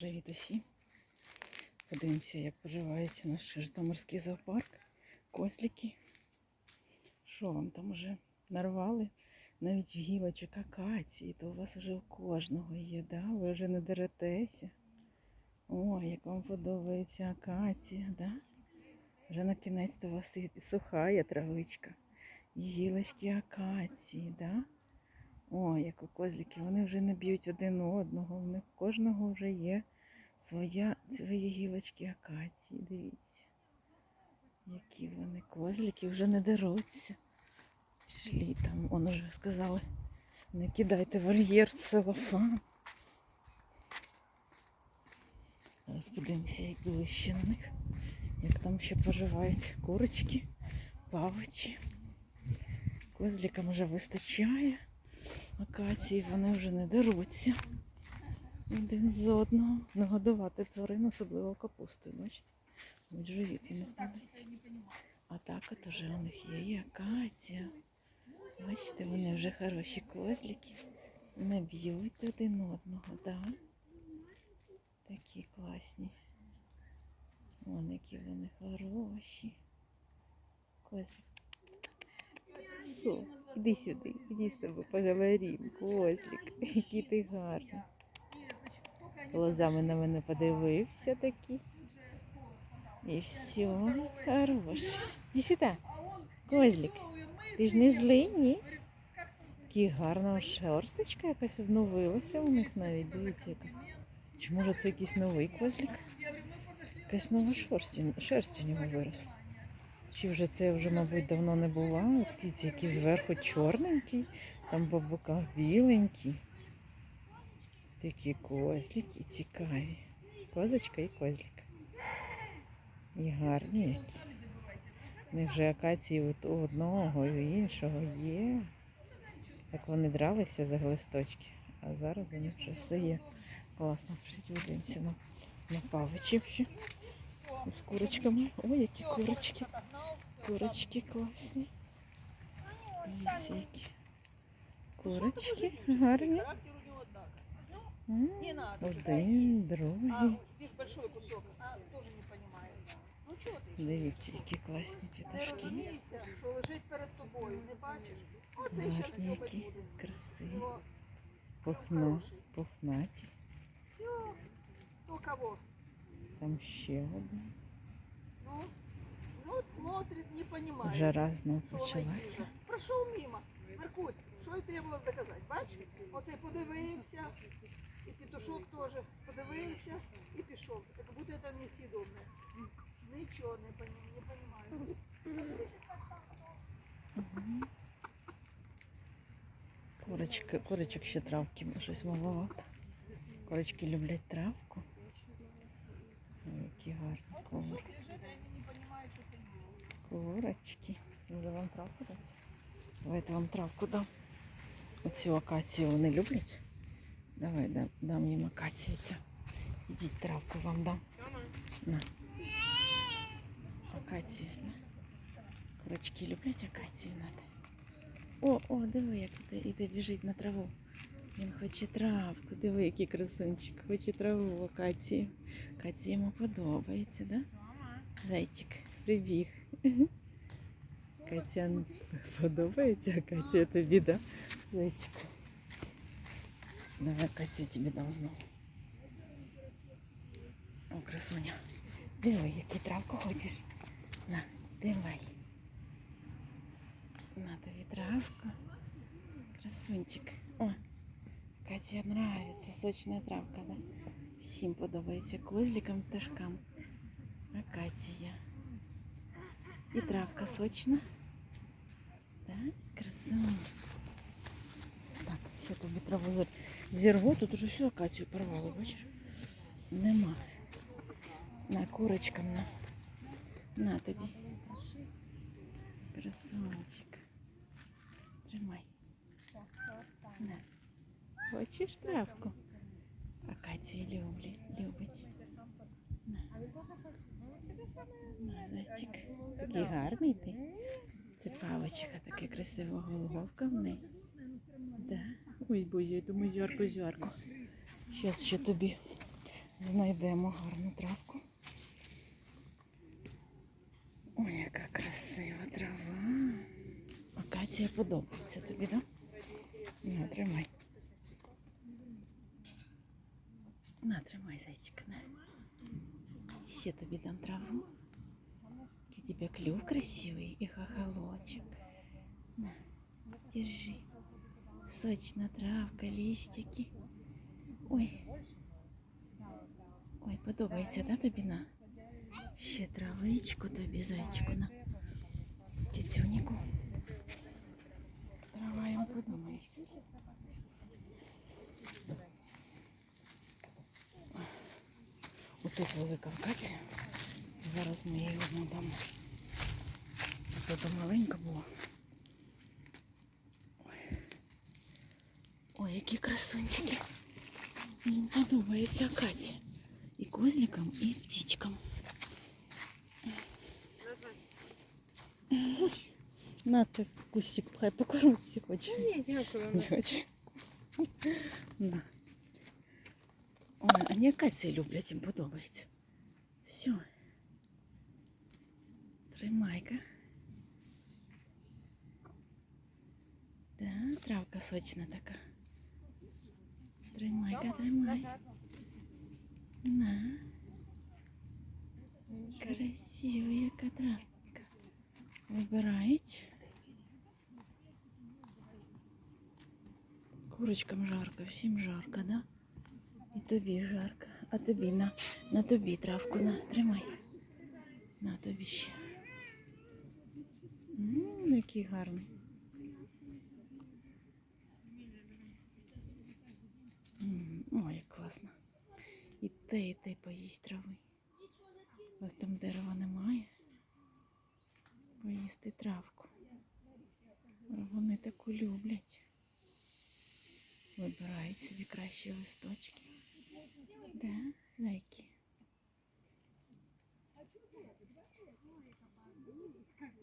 Привіт усім. Подивимося, як поживають наш Житомирський зоопарк. Кослики. Що вам там уже нарвали? Навіть гілочок акації, то у вас вже у кожного є, да? Ви вже не деретеся. О, як вам подобається акація, да? Вже на кінець у вас і суха травичка. І гілочки акації, да? О, як у козлики, вони вже не б'ють один одного, в них кожного вже є своя, свої гілочки акації. Дивіться, які вони козлики вже не деруться. Пішли там, он уже сказали, не кидайте вольєр целофан. Зараз подивимося, як ближче на них, як там ще поживають курочки, павичі. Козликам вже вистачає акації, вони вже не деруться один з одного. Нагодувати тварин, особливо капустою, бачите? От живіт їм ходить. А так от уже у них є і акація. Бачите, вони вже хороші козлики. Не б'ють один одного, да? Такі класні. Вон які вони хороші. Козлик. Со, іди сюди, іди з тобою поговоримо, козлик, який ти гарний. Глазами на мене подивився такий. І все, хороший. Іди сюди, козлик. Ти ж не злий, ні? Який гарна шерсточка якась обновилася у них навіть, дивіться яка. Чи може це якийсь новий козлик? Якась нова шерсть у нього виросла. Чи вже це вже, мабуть, давно не була? От які зверху чорненький, там боках біленький. Такі козлики цікаві. Козочка і козлик. І гарні які. У них вже акації у одного і у іншого є. Так вони дралися за глисточки, а зараз у них вже все є. Класно, пишіть подивимося на, на павичів. З курочками. Ой, які курочки. Курочки класні. Дивіться, які. Курочки гарні. Один, другий. Дивіться, які класні піташки. що лежить перед тобою, не бачиш? Гарні які, красиві, пухно, пухнаті. Все, кто кого. Там ще один. Ну, ну от смотрит, не понимает. Жара знову що почалася. Пройшов мимо. Маркусь, що й треба доказати? Бачиш? Оцей подивився, і петушок теж подивився і пішов. Так будто це несвідоме. Нічого не поні- не понимаю. Курочок ще травки щось маловато. Курочки люблять травку. що це є. Курочки. Може вам травку дати? Давайте вам травку дам. Оцю акацію вони люблять. Давай дам, дам їм акацію цю. Ідіть травку вам дам. На. Акацію. На. Курочки люблять акацію надо. О, о, диви, як іде, іде біжить на траву. Він хоче травку. Диви, який красунчик. Хоче траву акацію. Акація йому подобається, да? Зайчик, прибіг. Катя подобається, Катя тобі, да? Зайчик. Давай Катю тобі дам знову. О, красуня. Диви, яку травку хочеш. На, давай. На тобі травку. Красунчик. О, Каті нравится сочная травка, да? Всім подобається козликам, пташкам. Акація. І травка сочна. Так, красиво. Так, ще тобі траву зір- зірву. Тут уже всю акацію порвало, бачиш? Нема. На курочкам на. На тобі. Красавчик. Тримай. На. Хочеш травку? Акацію люблять, любить. На. Зайчик. Такий гарний ти. Це павочка, така красива головка в неї. Да. Ой, боже, я думаю, жарко, жарко. Зараз ще тобі знайдемо гарну травку. Ой, яка красива трава. Акація подобається тобі, так? Да? На, тримай. На, тримай, зайчик. На. Ще тобі дам траву. Який у тебе клюв красивий і хохолочек. На, держи. Сочна травка, листики. Ой. Ой, подобається, да, тобі на? Ще травичку тобі, зайчику, на. Кицюніку. Отут велика акація. Зараз ми її одну дамо. Тут маленька була. Ой. Ой, які красунчики. Мені подобається акація. І козликам, і птичкам. На ти кущик, хай покормиться хоче. Ні, дякую. Не хоче. На. Ой, вони акації люблять, їм подобається. Все. Тримайка. Да, травка сочна така. Тримайка, тримай. На. Красива яка травка. Вибирають. Курочкам жарко, всім жарко, да? Тобі жарко. А тобі на, на тобі травку на, тримай. На тобі ще. М, який гарний. Ой, як класно. І те, і те поїсть трави. У вас там дерева немає. Поїсти травку. Вони таку люблять. Вибирають собі кращі листочки. Да, зайки.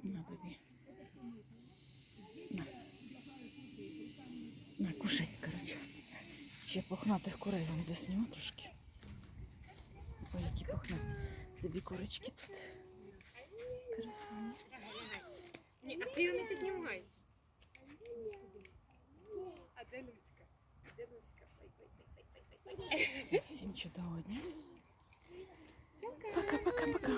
На тобі. На. На, кушай, коротше. Ще пухнатих курей вам засніму трошки. Ой, які пухнаті. Собі курочки тут. Красиві. Ні, а ти його не піднімай. А де Люцька? Де Люцька? Ой, ой, всім чудового дня. Пока-пока-пока.